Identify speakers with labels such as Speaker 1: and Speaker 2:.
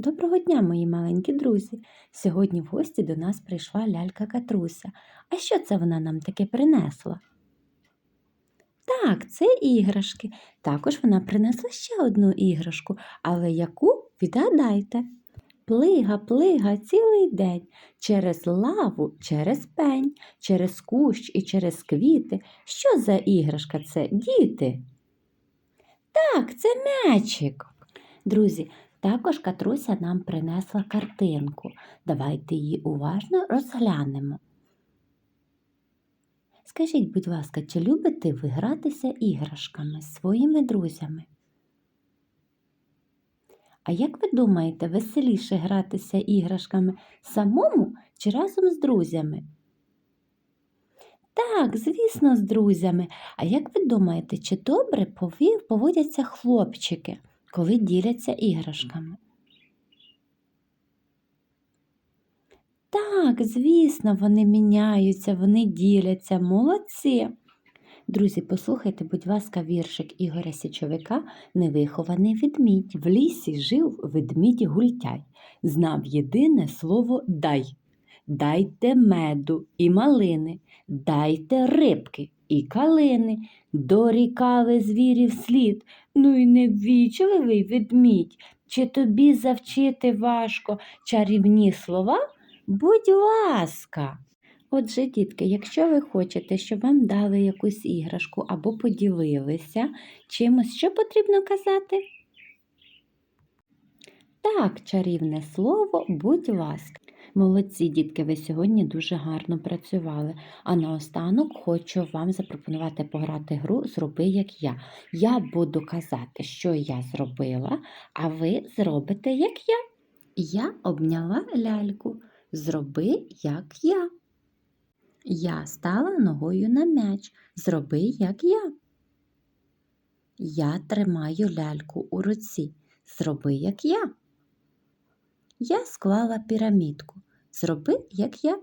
Speaker 1: Доброго дня, мої маленькі друзі! Сьогодні в гості до нас прийшла лялька Катруся. А що це вона нам таке принесла? Так, це іграшки. Також вона принесла ще одну іграшку, але яку відгадайте? Плига, плига цілий день через лаву, через пень, через кущ і через квіти. Що за іграшка це, діти? Так, це м'ячик. Друзі, також Катруся нам принесла картинку. Давайте її уважно розглянемо. Скажіть, будь ласка, чи любите ви гратися іграшками з своїми друзями? А як ви думаєте, веселіше гратися іграшками самому чи разом з друзями? Так, звісно, з друзями. А як ви думаєте, чи добре пові- поводяться хлопчики, коли діляться іграшками? Так, звісно, вони міняються, вони діляться, молодці. Друзі, послухайте, будь ласка, віршик Ігоря Січовика Невихований ведмідь. В лісі жив ведмідь гультяй, знав єдине слово дай. Дайте меду і малини, дайте рибки і калини, дорікали звірів слід, ну й неввічливий ведмідь. Чи тобі завчити важко чарівні слова? Будь ласка. Отже, дітки, якщо ви хочете, щоб вам дали якусь іграшку або поділилися чимось, що потрібно казати? Так, чарівне слово, будь ласка. Молодці, дітки, ви сьогодні дуже гарно працювали. А наостанок хочу вам запропонувати пограти гру Зроби як я. Я буду казати, що я зробила, а ви зробите як я. Я обняла ляльку. Зроби як я. Я стала ногою на м'яч. Зроби, як я. Я тримаю ляльку у руці. Зроби, як я. Я склала пірамідку. Зроби, як я.